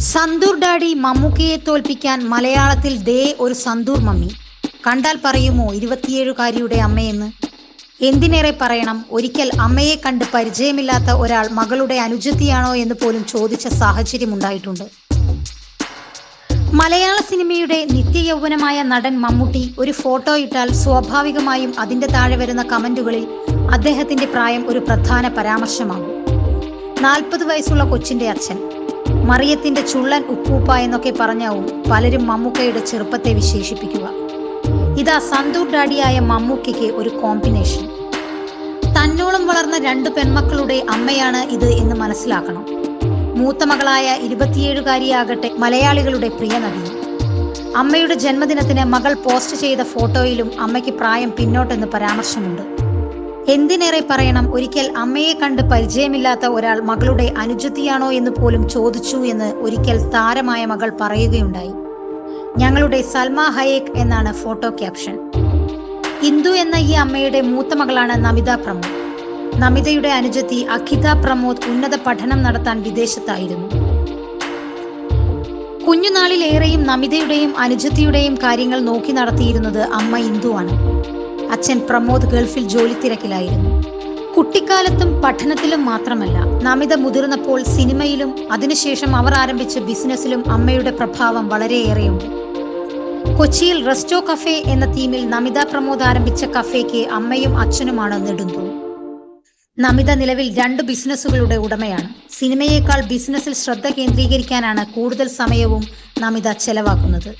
Santoor daddy മമ്മൂക്കയെ തോൽപ്പിക്കാൻ മലയാളത്തിൽ ദേ ഒരു സന്തൂർ മമ്മി. കണ്ടാൽ പറയുമോ ഇരുപത്തിയേഴുകാരിയുടെ അമ്മയെന്ന്? എന്തിനേറെ പറയണം? ഒരിക്കൽ അമ്മയെ കണ്ട് പരിചയമില്ലാത്ത ഒരാൾ മകളുടെ അനുജത്തിയാണോ എന്ന് പോലും ചോദിച്ച സാഹചര്യമുണ്ടായിട്ടുണ്ട് മലയാള സിനിമയുടെ നിത്യയൗവനമായ നടൻ മമ്മൂട്ടി ഒരു ഫോട്ടോ ഇട്ടാൽ സ്വാഭാവികമായും അതിന്റെ താഴെ വരുന്ന കമന്റുകളിൽ അദ്ദേഹത്തിന്റെ പ്രായം ഒരു പ്രധാന പരാമർശമാകും. നാൽപ്പത് വയസ്സുള്ള കൊച്ചിന്റെ അച്ഛൻ. മറിയത്തിന്റെ ചുള്ളൻ ഉപ്പൂപ്പ എന്നൊക്കെ പറഞ്ഞാവും പലരും മമ്മൂക്കയുടെ ചെറുപ്പത്തെ വിശേഷിപ്പിക്കുക. ഇതാ സന്തൂർ ഡാഡിയായ മമ്മൂക്കയ്ക്ക് ഒരു കോമ്പിനേഷൻ. തന്നോളം വളർന്ന രണ്ട് പെൺമക്കളുടെ അമ്മയാണ് ഇത് എന്ന് മനസ്സിലാക്കണം. മൂത്ത മകളായ ഇരുപത്തിയേഴുകാരിയാകട്ടെ മലയാളികളുടെ പ്രിയ നടി. അമ്മയുടെ ജന്മദിനത്തിന് മകൾ പോസ്റ്റ് ചെയ്ത ഫോട്ടോയിലും അമ്മയ്ക്ക് പ്രായം പിന്നോട്ടെന്ന് പരാമർശമുണ്ട്. എന്തിനേറെ പറയണം? ഒരിക്കൽ അമ്മയെ കണ്ട് പരിചയമില്ലാത്ത ഒരാൾ മകളുടെ അനുജത്തിയാണോ എന്ന് പോലും ചോദിച്ചു എന്ന് ഒരിക്കൽ താരമായ മകൾ പറയുകയുണ്ടായി. ഞങ്ങളുടെ സൽമ ഹയേക് എന്നാണ് ഫോട്ടോ ക്യാപ്ഷൻ. ഇന്ദു എന്ന ഈ അമ്മയുടെ മൂത്ത മകളാണ് നമിത പ്രമോദ്. നമിതയുടെ അനുജത്തി അഖിത പ്രമോദ് ഉന്നത പഠനം നടത്താൻ വിദേശത്തായിരുന്നു. കുഞ്ഞുനാളിലേറെയും നമിതയുടെയും അനുജത്തിയുടെയും കാര്യങ്ങൾ നോക്കി നടത്തിയിരുന്നത് അമ്മ ഇന്ദുവാണ്. അച്ഛൻ പ്രമോദ് ഗൾഫിൽ ജോലി തിരക്കിലായിരുന്നു. കുട്ടിക്കാലത്തും പഠനത്തിലും മാത്രമല്ല നമിത മുതിർന്നപ്പോൾ സിനിമയിലും അതിനുശേഷം അവർ ആരംഭിച്ച ബിസിനസ്സിലും അമ്മയുടെ പ്രഭാവം വളരെയേറെയുണ്ട്. കൊച്ചിയിൽ റെസ്റ്റോ കഫേ എന്ന തീമിൽ നമിത പ്രമോദ് ആരംഭിച്ച കഫേക്ക് അമ്മയും അച്ഛനുമാണ് നെടുന്തു നമിത നിലവിൽ രണ്ട് ബിസിനസ്സുകളുടെ ഉടമയാണ്. സിനിമയേക്കാൾ ബിസിനസ്സിൽ ശ്രദ്ധ കേന്ദ്രീകരിക്കാനാണ് കൂടുതൽ സമയവും നമിത ചെലവാക്കുന്നത്.